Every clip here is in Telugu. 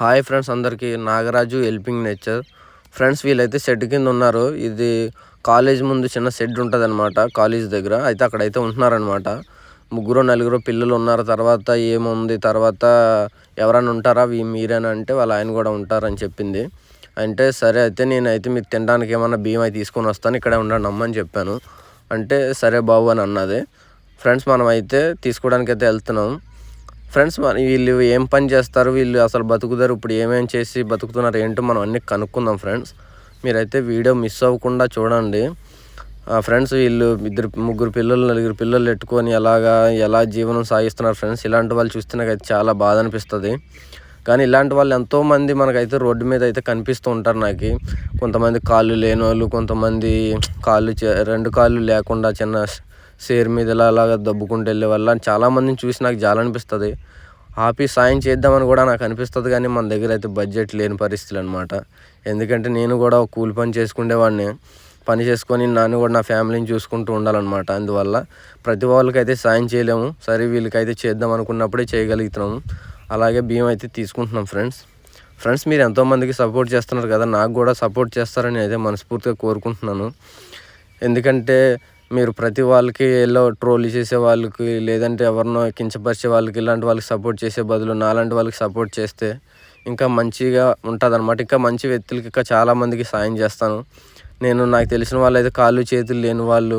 హాయ్ ఫ్రెండ్స్ అందరికీ నాగరాజు హెల్పింగ్ నేచర్. ఫ్రెండ్స్ వీళ్ళైతే షెడ్ కింద ఉన్నారు. ఇది కాలేజ్ ముందు చిన్న షెడ్ ఉంటుందన్నమాట కాలేజ్ దగ్గర. అయితే అక్కడైతే ఉంటున్నారనమాట ముగ్గురు నలుగురు పిల్లలు ఉన్నారు. తర్వాత ఏముంది? తర్వాత ఎవరైనా ఉంటారా? మీరేనా అంటే వాళ్ళ ఆయన కూడా ఉంటారని చెప్పింది. అంటే సరే అయితే నేనైతే మీరు తినడానికి ఏమన్నా బియ్యం అయితే తీసుకొని వస్తాను. ఇక్కడే ఉండండి అమ్మని చెప్పాను. అంటే సరే బాబు అని అన్నది. ఫ్రెండ్స్ మనం అయితే తీసుకోవడానికి అయితే వెళ్తున్నాం. ఫ్రెండ్స్ మరి వీళ్ళు ఏం పని చేస్తారు? వీళ్ళు అసలు బతుకుతారు? ఇప్పుడు ఏమేం చేసి బతుకుతున్నారు? ఏంటో మనం అన్నీ కనుక్కుందాం ఫ్రెండ్స్ మీరైతే వీడియో మిస్ అవ్వకుండా చూడండి. ఫ్రెండ్స్ వీళ్ళు ఇద్దరు ముగ్గురు పిల్లలు నలుగురు పిల్లలు పెట్టుకొని ఎలాగా ఎలా జీవనం సాగిస్తున్నారు ఫ్రెండ్స్ ఇలాంటి వాళ్ళు చూస్తే నాకైతే చాలా బాధ అనిపిస్తుంది. కానీ ఇలాంటి వాళ్ళు ఎంతోమంది మనకైతే రోడ్డు మీద అయితే కనిపిస్తూ ఉంటారు నాకు. కొంతమంది కాళ్ళు లేని వాళ్ళు కొంతమంది కాళ్ళు రెండు కాళ్ళు లేకుండా చిన్న సేర్ మీద ఇలా అలాగా దబ్బుకుంటూ వెళ్ళే వల్ల చాలామందిని చూసి నాకు జాలనిపిస్తుంది. ఆపి సాయం చేద్దామని కూడా నాకు అనిపిస్తుంది కానీ మన దగ్గర అయితే బడ్జెట్ లేని పరిస్థితులు అనమాట ఎందుకంటే నేను కూడా కూలి పని చేసుకునేవాడిని పని చేసుకొని నాన్న కూడా నా ఫ్యామిలీని చూసుకుంటూ ఉండాలన్నమాట. అందువల్ల ప్రతి వాళ్ళకైతే సాయం చేయలేము. సరే వీళ్ళకైతే చేద్దాం అనుకున్నప్పుడే చేయగలుగుతున్నాము. అలాగే బియ్యం అయితే తీసుకుంటున్నాం ఫ్రెండ్స్. ఫ్రెండ్స్ మీరు ఎంతోమందికి సపోర్ట్ చేస్తున్నారు కదా నాకు కూడా సపోర్ట్ చేస్తారని అయితే మనస్ఫూర్తిగా కోరుకుంటున్నాను. ఎందుకంటే మీరు ప్రతి వాళ్ళకి ఎల్లో ట్రోల్ చేసే వాళ్ళకి లేదంటే ఎవరినో కించపరిచే వాళ్ళకి ఇలాంటి వాళ్ళకి సపోర్ట్ చేసే బదులు నాలాంటి వాళ్ళకి సపోర్ట్ చేస్తే ఇంకా మంచిగా ఉంటుంది అనమాట ఇంకా మంచి వ్యక్తులకి ఇంకా చాలామందికి సాయం చేస్తాను. నేను నాకు తెలిసిన వాళ్ళు అయితే కాళ్ళు చేతులు లేని వాళ్ళు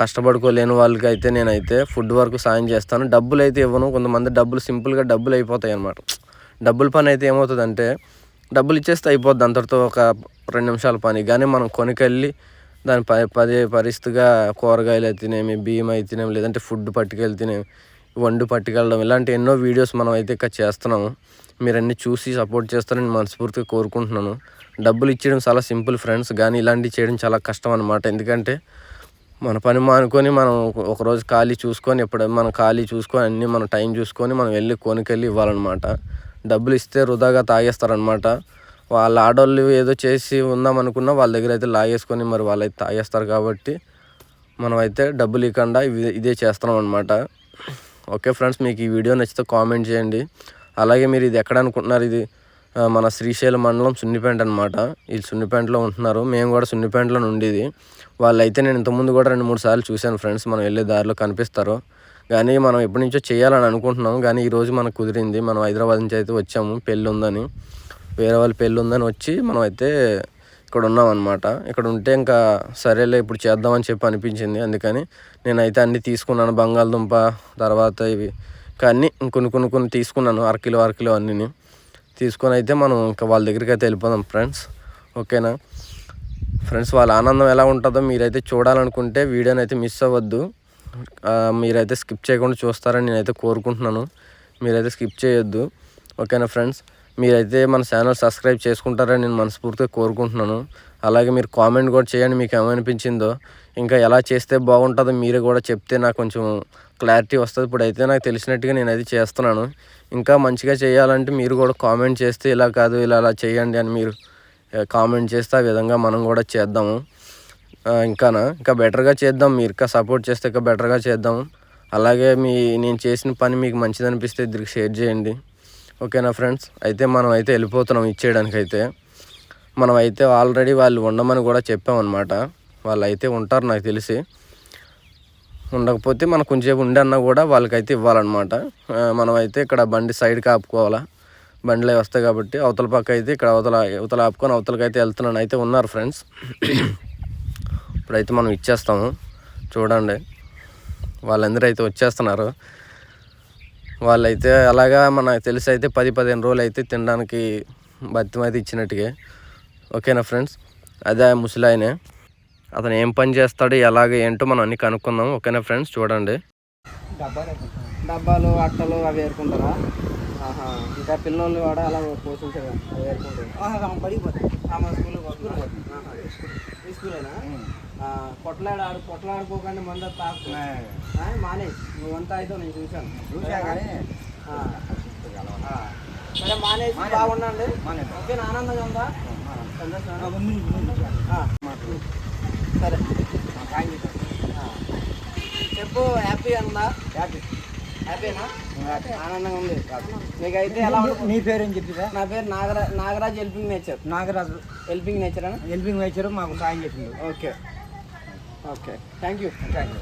కష్టపడుకోలేని వాళ్ళకి అయితే నేనైతే ఫుడ్ వరకు సాయం చేస్తాను. డబ్బులు అయితే ఇవ్వను. కొంతమంది డబ్బులు సింపుల్గా డబ్బులు అయిపోతాయి అనమాట డబ్బుల పని అయితే ఏమవుతుందంటే డబ్బులు ఇచ్చేస్తే అయిపోద్ది అంతటితో ఒక రెండు నిమిషాల పని. కానీ మనం కొనుకెళ్ళి దాని ప పదే పరిస్థితిగా కూరగాయలు అయితేనేమి బియ్యం అయితేనేమి లేదంటే ఫుడ్ పట్టుకెళ్తేనేమి వండు పట్టుకెళ్ళడం ఇలాంటి ఎన్నో వీడియోస్ మనం అయితే ఇక్కడ చేస్తున్నాము. మీరు అన్నీ చూసి సపోర్ట్ చేస్తారని మనస్ఫూర్తిగా కోరుకుంటున్నాను. డబ్బులు ఇచ్చేయడం చాలా సింపుల్ ఫ్రెండ్స్ కానీ ఇలాంటివి చేయడం చాలా కష్టం అనమాట ఎందుకంటే మన పని మానుకొని మనం ఒకరోజు ఖాళీ చూసుకొని ఎప్పుడు మనం ఖాళీ చూసుకొని అన్నీ మనం టైం చూసుకొని మనం వెళ్ళి కొనుకెళ్ళి ఇవ్వాలన్నమాట. డబ్బులు ఇస్తే వృధాగా తాగేస్తారనమాట వాళ్ళ ఆడవాళ్ళు ఏదో చేసి ఉందాం అనుకున్నా వాళ్ళ దగ్గర అయితే లాగేసుకొని మరి వాళ్ళైతే తాగేస్తారు కాబట్టి మనం అయితే డబ్బులు ఇవ్వకుండా ఇదే చేస్తున్నాం అనమాట ఓకే ఫ్రెండ్స్ మీకు ఈ వీడియో నచ్చితే కామెంట్ చేయండి. అలాగే మీరు ఇది ఎక్కడ అనుకుంటున్నారు? ఇది మన శ్రీశైలం మండలం సున్నిపేంట అనమాట వీళ్ళు సున్నిపేంటలో ఉంటున్నారు. మేము కూడా సున్నిపేంటలో ఉండేది. వాళ్ళైతే నేను ఇంతకుముందు కూడా రెండు మూడు సార్లు చూశాను ఫ్రెండ్స్ మనం వెళ్ళే దారిలో కనిపిస్తారు. కానీ మనం ఎప్పటి నుంచో చేయాలని అనుకుంటున్నాం. కానీ ఈరోజు మనకు కుదిరింది. మనం హైదరాబాద్ నుంచి అయితే వచ్చాము. పెళ్ళి ఉందని. వేరే వాళ్ళ పెళ్ళి ఉందని వచ్చి మనం అయితే ఇక్కడ ఉన్నాం అనమాట ఇక్కడ ఉంటే ఇంకా సరేలే ఇప్పుడు చేద్దామని చెప్పి అనిపించింది. అందుకని నేనైతే అన్నీ తీసుకున్నాను బంగాళదుంప తర్వాత ఇవి. కానీ కొన్ని కొన్ని కొన్ని తీసుకున్నాను అరకిలో అరకిలో అన్నీ తీసుకొని అయితే మనం ఇంకా వాళ్ళ దగ్గరికి అయితే వెళ్ళిపోదాం ఫ్రెండ్స్. ఓకేనా? ఫ్రెండ్స్ వాళ్ళ ఆనందం ఎలా ఉంటుందో మీరైతే చూడాలనుకుంటే వీడియోని అయితే మిస్ అవ్వద్దు. మీరైతే స్కిప్ చేయకుండా చూస్తారని నేనైతే కోరుకుంటున్నాను. మీరైతే స్కిప్ చేయొద్దు. ఓకేనా ఫ్రెండ్స్? మీరైతే మన ఛానల్ సబ్స్క్రైబ్ చేసుకుంటారని నేను మనస్ఫూర్తిగా కోరుకుంటున్నాను. అలాగే మీరు కామెంట్ కూడా చేయండి మీకు ఏమనిపించిందో. ఇంకా ఎలా చేస్తే బాగుంటుందో మీరు కూడా చెప్తే నాకు కొంచెం క్లారిటీ వస్తుంది. ఇప్పుడు అయితే నాకు తెలిసినట్టుగా నేను అది చేస్తున్నాను. ఇంకా మంచిగా చేయాలంటే మీరు కూడా కామెంట్ చేస్తే ఇలా కాదు ఇలా అలా చేయండి అని మీరు కామెంట్ చేస్తే ఆ విధంగా మనం కూడా చేద్దాము. ఇంకానా? ఇంకా బెటర్గా చేద్దాం. మీరు ఇంకా సపోర్ట్ చేస్తే ఇంకా బెటర్గా చేద్దాం అలాగే మీ నేను చేసిన పని మీకు మంచిది అనిపిస్తే ఇద్దరికి షేర్ చేయండి. ఓకేనా ఫ్రెండ్స్? అయితే మనం అయితే వెళ్ళిపోతున్నాం ఇచ్చేయడానికి అయితే మనం అయితే ఆల్రెడీ వాళ్ళు ఉండమని కూడా చెప్పామన్నమాట. వాళ్ళు అయితే ఉంటారు నాకు తెలిసి. ఉండకపోతే మనం కొంచెంసేపు ఉండన్నా కూడా వాళ్ళకైతే ఇవ్వాలన్నమాట. మనం అయితే ఇక్కడ బండి సైడ్కి ఆపుకోవాలా? బండిలో వస్తాయి కాబట్టి అవతల పక్క అయితే ఇక్కడ అవతల అవతల ఆపుకొని అవతలకైతే వెళ్తున్నాను. అయితే ఉన్నారు ఫ్రెండ్స్. ఇప్పుడైతే మనం ఇచ్చేస్తాము. చూడండి. వాళ్ళందరూ అయితే వచ్చేస్తున్నారు. వాళ్ళైతే అలాగా మనకు తెలిసి అయితే పది పదిహేను రోజులు అయితే తినడానికి బతిమ అయితే ఇచ్చినట్టుగా. ఓకేనా ఫ్రెండ్స్? అదే ముసలాయనే. అతను ఏం పని చేస్తాడు ఎలాగ ఏంటో మనం అన్ని కనుక్కుందాం. ఓకేనా ఫ్రెండ్స్? చూడండి. డబ్బాలు అట్టలు అవి ఏరుకుంటారా? ఇంకా పిల్లలు కూడా అలా పోషించారు. పడిపోతాయి. స్కూల్ స్కూలేనా? కొట్లాడ కొట్లాడుకోకండి మంద తాకు. మానే. నువ్వంతా అయితే నేను చూశాను. చూసా కానీ సరే మానేసి బాగుండండి. ఓకే ఆనందంగా ఉందా? సరే. చెప్పు హ్యాపీ ఉందా? హ్యాపీ. ఆనందంగా ఉంది. మీకైతే ఎలా నీ పేరేం చెప్పిదా నా పేరు నాగరా Nagaraj helping nature. Nagaraju. Helping nature అని ఎల్బింగ్ వేచారు మాకు సాయం చేసిండు. Okay. Okay. Thank you thank you